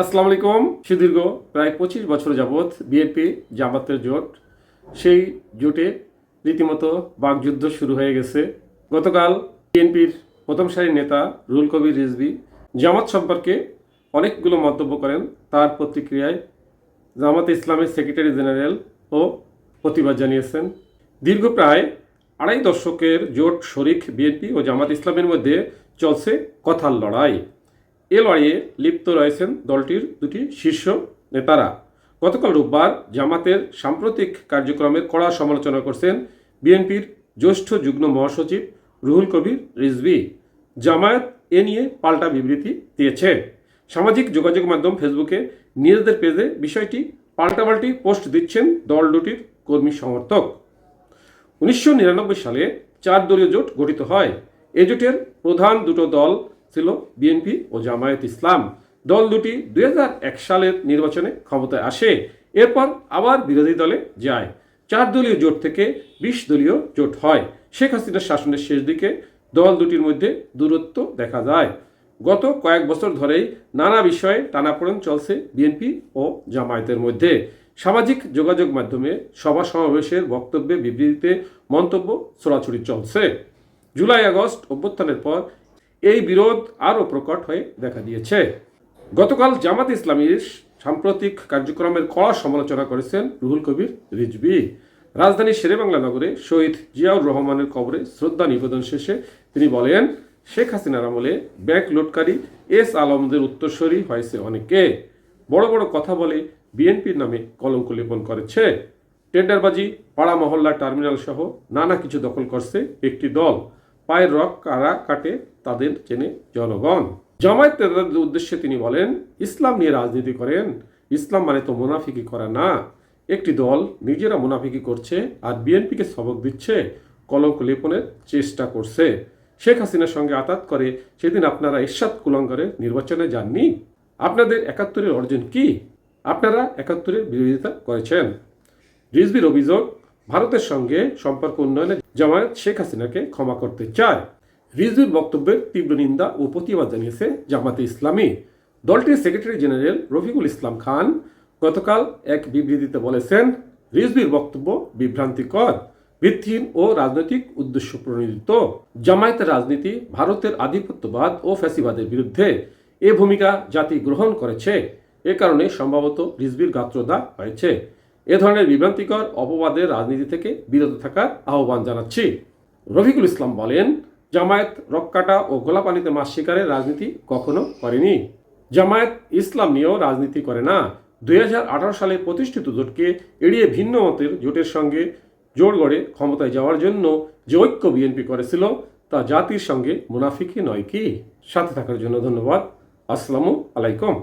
আসসালামু আলাইকুম। সুদীর্ঘ প্রায় পঁচিশ বছর যাবৎ বিএনপি জামাতের জোট, সেই জোটে রীতিমতো বাকযুদ্ধ শুরু হয়ে গেছে। গতকাল বিএনপির প্রথম সারির নেতা রুল কবির রিজভি জামাত সম্পর্কে অনেকগুলো মন্তব্য করেন। তার প্রতিক্রিয়ায় জামাত ইসলামের সেক্রেটারি জেনারেল ও প্রতিবাদ জানিয়েছেন। দীর্ঘ প্রায় আড়াই দশকের জোট শরিক বিএনপি ও জামাত ইসলামের মধ্যে চলছে কথার লড়াই। এ লড়াইয়ে লিপ্ত রয়েছেন দলটির দুটি শীর্ষ নেতারা। গতকাল রোববার জামাতের সাম্প্রতিক কার্যক্রমের কড়া সমালোচনা করছেন বিএনপির জ্যেষ্ঠ যুগ্ম মহাসচিব রুহুল কবির রিজভি। জামায়াত এ নিয়ে পাল্টা বিবৃতি দিয়েছে। সামাজিক যোগাযোগ মাধ্যম ফেসবুকে নিজেদের পেজে বিষয়টি পাল্টাপাল্টি পোস্ট দিচ্ছেন দল দুটির কর্মী সমর্থক। উনিশশো নিরানব্বই সালে চার দলীয় জোট গঠিত হয়। এ জোটের প্রধান দুটো দল ছিল বিএনপি ও জামায়াত ইসলাম। দল দুটি দুই সালের নির্বাচনে ক্ষমতায় আসে, এরপর আবার বিরোধী দলে যায়। চার দলীয় জোট থেকে বিশ দলীয় জোট হয়। শেখ হাসিনার শাসনের শেষ দিকে দল দুটির মধ্যে দূরত্ব দেখা যায়। গত কয়েক বছর ধরেই নানা বিষয়ে টানাপোড়েন চলছে বিএনপি ও জামায়াতের মধ্যে। সামাজিক যোগাযোগ মাধ্যমে, সভা সমাবেশের বক্তব্যে বিবৃতিতে মন্তব্য ছড়াছড়ি চলছে। জুলাই আগস্ট অভ্যুত্থানের পর এই বিরোধ আরও প্রকট হয়ে দেখা দিয়েছে। গতকাল জামাত ইসলামীর সাম্প্রতিক কার্যক্রমের কড়া সমালোচনা করেছেন রুহুল কবির রিজভি। রাজধানীর শেরেবাংলা নগরে শহীদ জিয়াউর রহমানের কবরে শ্রদ্ধা নিবেদন শেষে তিনি বলেন, শেখ হাসিনার আমলে ব্যাংক লুটকারী এস আলমদের উত্তরস্বরী হয়েছে অনেকে। বড় বড় কথা বলে বিএনপির নামে কলঙ্ক লেপন করেছে। টেন্ডারবাজি, পাড়া মহল্লা টার্মিনাল সহ নানা কিছু দখল করছে একটি দল। পায়ের রক কারা কাটে তাদের চেনে জনগণ। জামায়াত উদ্দেশ্যে তিনি বলেন, ইসলাম নিয়ে রাজনীতি করেন। ইসলাম মানে তো মুনাফিকি করা না। একটি দল নিজেরা মুনাফিকি করছে আর বিএনপিকে সবক দিচ্ছে, কলঙ্ক লেপনের চেষ্টা করছে। শেখ হাসিনার সঙ্গে আতাত করে সেদিন আপনারা ইরশাদ কুলঙ্গরে নির্বাচনে যাননি। আপনাদের একাত্তরের অর্জন কি? আপনারা একাত্তরের বিরোধিতা করেছেন। রিজভির অভিযোগ ভারতের সঙ্গে সম্পর্ক উন্নয়নে জামায়াত শেখ হাসিনাকে ক্ষমা করতে চায়। রিজভির বক্তব্যের তীব্র নিন্দা ও প্রতিবাদ জানিয়েছে জামাতে ইসলামী। দলটির সেক্রেটারি জেনারেল রফিকুল ইসলাম খান গতকাল এক বিবৃতিতে বলেছেন, রিজভির বক্তব্য বিভ্রান্তিকর, ভিত্তিহীন ও রাজনৈতিক উদ্দেশ্য প্রণোদিত। জামায়াতের রাজনীতি ভারতের আধিপত্যবাদ ও ফ্যাসিবাদের বিরুদ্ধে এ ভূমিকা জাতি গ্রহণ করেছে। এ কারণে সম্ভবত রিজভির গাত্রদা হয়েছে। এ ধরনের বিভ্রান্তিকর অপবাদের রাজনীতি থেকে বিরত থাকার আহ্বান জানাচ্ছি। রফিকুল ইসলাম বলেন, জামায়াত রক্কাটা ও গোলাপানিতে মাছ শিকারের রাজনীতি কখনো করেনি। জামায়াত ইসলাম নিয়েও রাজনীতি করে না। দুই হাজার আঠারো সালে প্রতিষ্ঠিত জোটকে এড়িয়ে ভিন্ন মতের জোটের সঙ্গে জোর গড়ে ক্ষমতায় যাওয়ার জন্য যে ঐক্য বিএনপি করেছিল, তা জাতির সঙ্গে মুনাফিকি নয় কি? সাথে থাকার জন্য ধন্যবাদ। আসসালামু আলাইকুম।